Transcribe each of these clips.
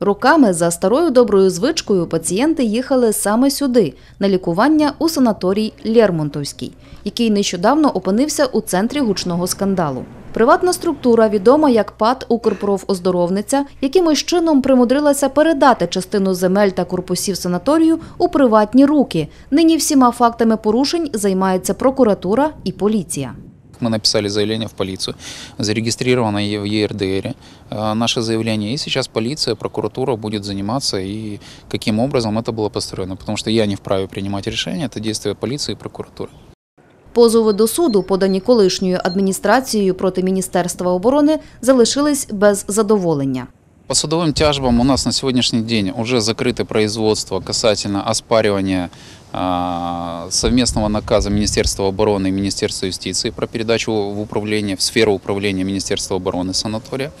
Роками за старою доброю звичкою пацієнти їхали саме сюди на лікування у санаторій Лермонтовський, який нещодавно опинився у центрі гучного скандалу. Приватна структура, відома як ПАД «Укрпрофоздоровниця», якимось чином примудрилася передати частину земель та корпусів санаторію у приватні руки. Нині всіма фактами порушень займається прокуратура і поліція. Мы написали заявление в полицию, зарегистрировано е- в ЕРДР э, наше заявление. И сейчас полиция, прокуратура будет заниматься и каким образом это было построено. Потому что я не вправе принимать решения, это действия полиции и прокуратуры. Позови до суду, подані колишньою адміністрацією проти Міністерства оборони, залишились без задоволення. По судовым тяжбам у нас на сегодняшний день уже закрыто производство касательно оспаривания а, Совместного наказа Министерства обороны и Министерства юстиции про передачу в управление, в сферу управления Министерства обороны санатория,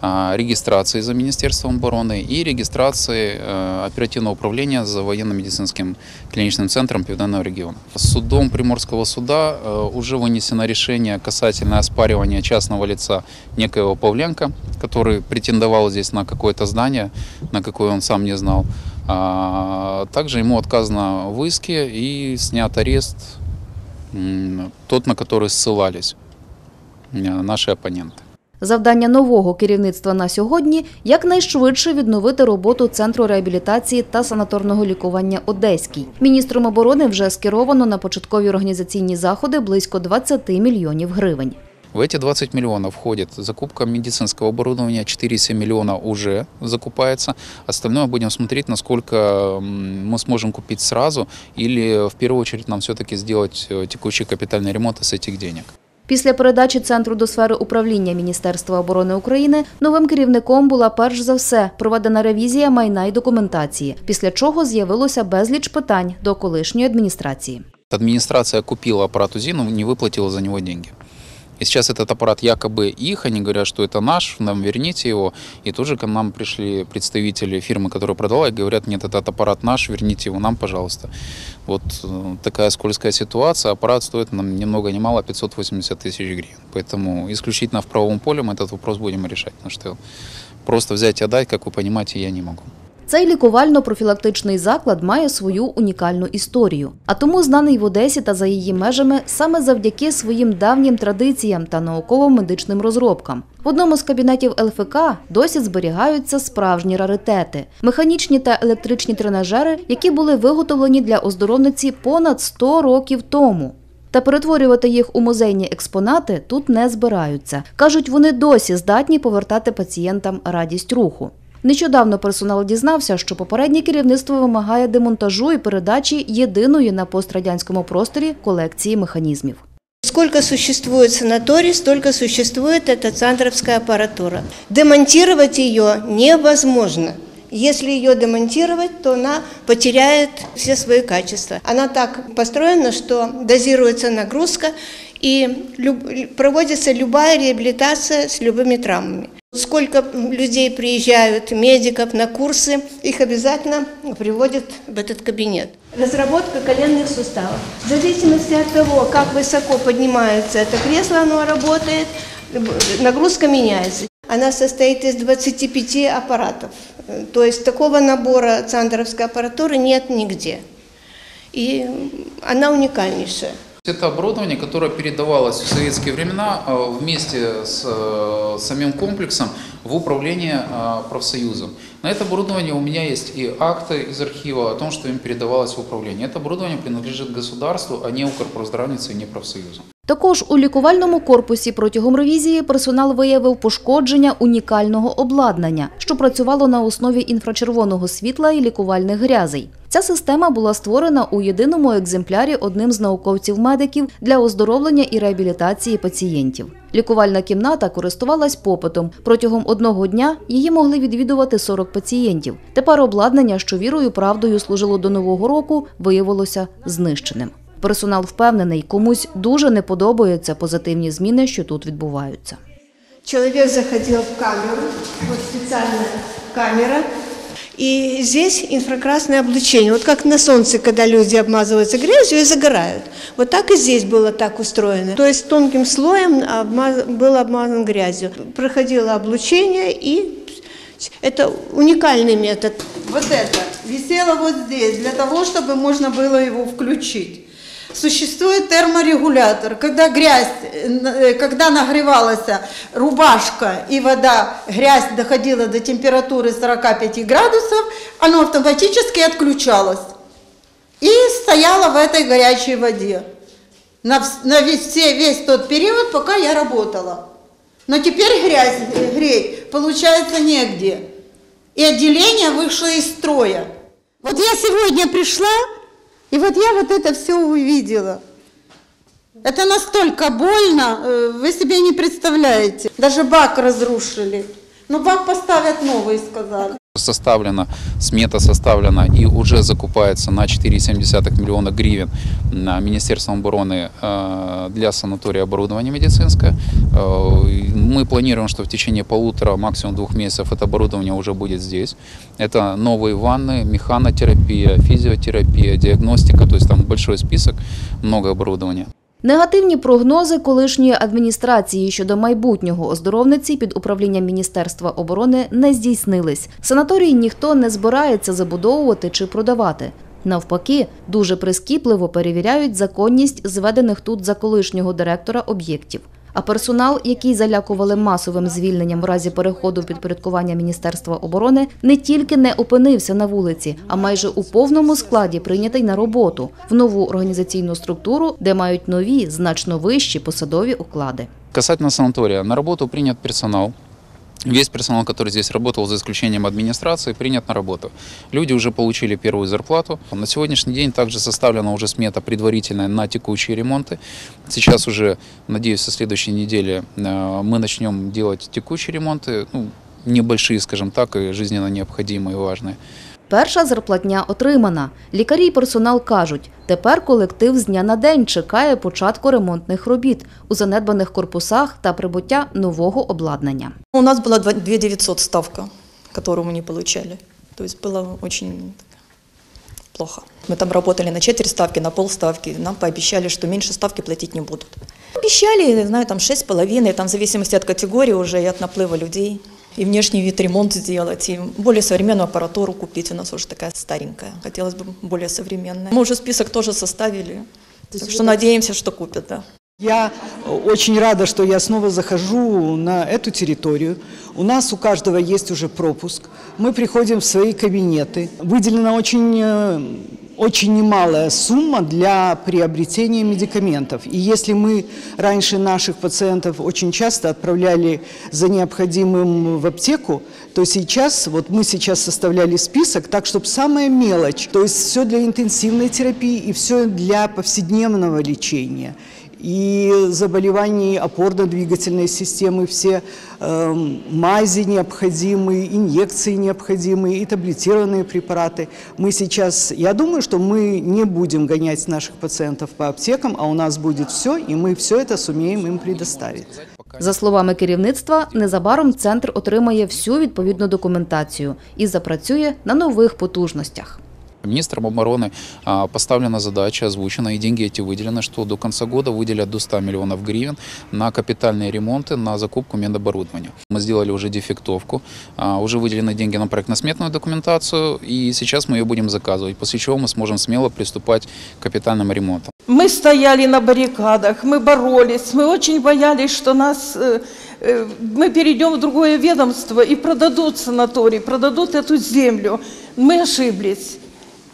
а, регистрации за Министерством обороны и регистрации э, оперативного управления за военно-медицинским клиническим центром Південного региона. Судом Приморского суда уже вынесено решение касательно оспаривания частного лица некоего Павленко, который претендовал здесь на какое-то здание, на какое он сам не знал. А, Также ему отказано в иске и снят арест, м, тот, на который ссылались э, наши оппоненты. Завдання нового керівництва на сьогодні – якнайшвидше відновити роботу Центру реабілітації та санаторного лікування «Одеський». Міністром оборони вже скеровано на початкові організаційні заходи близько 20 мільйонів гривень. В эти 20 миллионов входит закупка медицинского оборудования, 4,7 миллиона уже закупается. Остальное будем смотреть, насколько м, мы сможем купить сразу или в первую очередь нам все-таки сделать э, текущий капитальный ремонт из этих денег. Після передачі центру до сфери управління Міністерства оборони України новим керівником була перш за все проведена ревізія майна й документації, після чого з'явилося безліч питань до колишньої адміністрації. Администрация купила аппарат УЗИ, но не выплатила за него деньги. И сейчас этот аппарат якобы их, они говорят, что это наш, нам верните его. И тут же к нам пришли представители фирмы, которая продала, и говорят, нет, этот аппарат наш, верните его нам, пожалуйста. Вот э, такая скользкая ситуация. Аппарат стоит нам ни много ни мало 580 тысяч гривен. Поэтому исключительно в правовом поле мы этот вопрос будем решать. Потому что просто взять и отдать, как вы понимаете, я не могу. Цей лікувально-профілактичний заклад має свою унікальну історію, а тому знаний в Одесі та за її межами саме завдяки своїм давнім традиціям та науково-медичним розробкам. В одному з кабінетів ЛФК досі зберігаються справжні раритети механічні та електричні тренажери, які були виготовлені для оздоровниці понад 100 років тому. Та перетворювати їх у музейні експонати тут не збираються. Кажуть, вони досі здатні повертати пацієнтам радість руху. Нещодавно персонал дізнався, що попереднє керівництво вимагає демонтажу і передачі єдиної на пострадянському просторі колекції механізмів. Сколько существует санаторий, столько существует эта центровская аппаратура. Демонтировать ее невозможно. Если ее демонтировать, то она потеряет все свои качества. Она так построена, что дозируется нагрузка и проводится любая реабилитация с любыми травмами. Сколько людей приезжают, медиков на курсы, их обязательно приводят в этот кабинет. Разработка коленных суставов. В зависимости от того, как высоко поднимается это кресло, оно работает, нагрузка меняется. Она состоит из 25 аппаратов. То есть такого набора цандеровской аппаратуры нет нигде. И она уникальнейшая. Это оборудование, которое передавалось в советские времена э, вместе с э, самим комплексом в управление э, профсоюзом. На это оборудование у меня есть и акты из архива о том, что им передавалось в управление. Это оборудование принадлежит государству, а не Укрпроздравнице и не профсоюзу. Також у лікувальному корпусі протягом ревізії персонал виявив пошкодження унікального обладнання, що працювало на основі інфрачервоного світла і лікувальних грязей. Ця система була створена у єдиному екземплярі одним з науковців-медиків для оздоровлення і реабілітації пацієнтів. Лікувальна кімната користувалась попитом. Протягом одного дня її могли відвідувати 40 пацієнтів. Тепер обладнання, що вірою правдою служило до нового року, виявилося знищеним. Персонал впевнений, комусь дуже не подобаються позитивні зміни, що тут відбуваються. Человек заходил в камеру, вот специальная камера, и здесь инфракрасное облучение. Вот как на солнце, когда люди обмазываются грязью и загорают. Вот так и здесь было так устроено. То есть тонким слоем обмаз- был обмазан грязью. Проходило облучение, и Это уникальный метод. Вот это висело вот здесь, для того, чтобы можно было его включить. Существует терморегулятор, когда грязь, э, когда нагревалась рубашка и вода, грязь доходила до температуры 45 градусов, оно автоматически отключалось и стояло в этой горячей воде на, на весь, весь тот период, пока я работала. Но теперь грязь э, греть получается негде. И отделение вышло из строя. Вот я сегодня пришла, и вот я вот это все увидела. Это настолько больно, э, вы себе не представляете. Даже бак разрушили. Но бак поставят новый, сказали. Составлена, смета составлена и уже закупается на 4,7 миллиона гривен на Министерством обороны э, для санатория оборудование медицинское. Э, Мы планируем, что в течение полутора, максимум двух месяцев это оборудование уже будет здесь. Это новые ванны, механотерапия, физиотерапия, диагностика, то есть там большой список, много оборудования. Негативні прогнози колишньої адміністрації щодо майбутнього оздоровниці під управлінням Міністерства оборони не здійснились. Санаторій ніхто не збирається забудовувати чи продавати. Навпаки, дуже прискіпливо перевіряють законність зведених тут за колишнього директора об'єктів. А персонал, який залякували масовим звільненням в разі переходу в підпорядкування Міністерства оборони, не тільки не опинився на вулиці, а майже у повному складі прийнятий на роботу в нову організаційну структуру, де мають нові, значно вищі посадові оклади. Касательно санаторія на роботу прийнят персонал. Весь персонал, который здесь работал, за исключением администрации, принят на работу. Люди уже получили первую зарплату. На сегодняшний день также составлена уже смета предварительная на текущие ремонты. Сейчас уже, надеюсь, со следующей недели э, мы начнем делать текущие ремонты, ну, небольшие, скажем так, и жизненно необходимые и важные. Перша зарплатня отримана. Лікарі й персонал кажуть, тепер колектив з дня на день чекає початку ремонтних робіт у занедбаних корпусах та прибуття нового обладнання. У нас была 2900 ставка, которую мы не получали. То есть было очень плохо. Мы там работали на четверть ставки, на полставки. Нам пообещали, что меньше ставки платить не будут. Обещали, не знаю, там шесть с половиной, там в зависимости от категории уже и от наплыва людей. И внешний вид ремонт сделать, и более современную аппаратуру купить. У нас уже такая старенькая. Хотелось бы более современная. Мы уже список тоже составили. Так что надеемся, что купят, да. Я очень рада, что я снова захожу на эту территорию. У нас у каждого есть уже пропуск. Мы приходим в свои кабинеты. Выделена очень, э, очень немалая сумма для приобретения медикаментов. И если мы раньше наших пациентов очень часто отправляли за необходимым в аптеку, то сейчас, вот мы сейчас составляли список так, чтобы самая мелочь, то есть все для интенсивной терапии и все для повседневного лечения и заболеваний опорно-двигательной системы, все эм, мази необходимые, инъекции необходимые и таблетированные препараты. Мы сейчас, я думаю, что мы не будем гонять наших пациентов по аптекам, а у нас будет все, и мы все это сумеем им предоставить. За словами керівництва, незабаром центр отримає всю відповідну документацію і запрацює на нових потужностях. Министром обороны а, поставлена задача, озвучена, и деньги эти выделены, что до конца года выделят до 100 миллионов гривен на капитальные ремонты, на закупку медоборудования. Мы сделали уже дефектовку, а, уже выделены деньги на проектно-сметную документацию, и сейчас мы ее будем заказывать, после чего мы сможем смело приступать к капитальным ремонтам. Мы стояли на баррикадах, мы боролись, мы очень боялись, что нас, э, э, мы перейдем в другое ведомство и продадут санаторий, продадут эту землю. Мы ошиблись.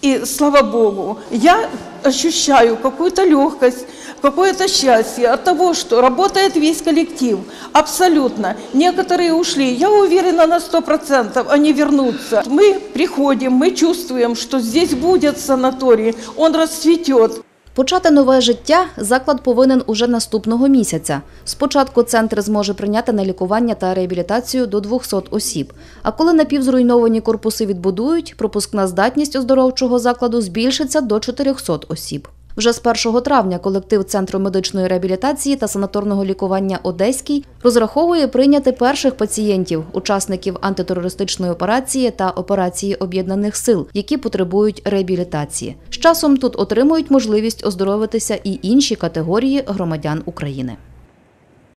И слава Богу, я ощущаю какую-то легкость, какое-то счастье от того, что работает весь коллектив. Абсолютно. Некоторые ушли. Я уверена на сто процентов, они вернутся. Мы приходим, мы чувствуем, что здесь будет санаторий, он расцветет. Почати нове життя заклад повинен уже наступного місяця. Спочатку центр зможе прийняти на лікування та реабілітацію до 200 осіб. А коли напівзруйновані корпуси відбудують, пропускна здатність оздоровчого закладу збільшиться до 400 осіб. Вже з 1 травня колектив Центру медичної реабілітації та санаторного лікування Одеський розраховує прийняти перших пацієнтів, учасників антитерористичної операції та операції об'єднаних сил, які потребують реабілітації. З часом тут отримують можливість оздоровитися і інші категорії громадян України.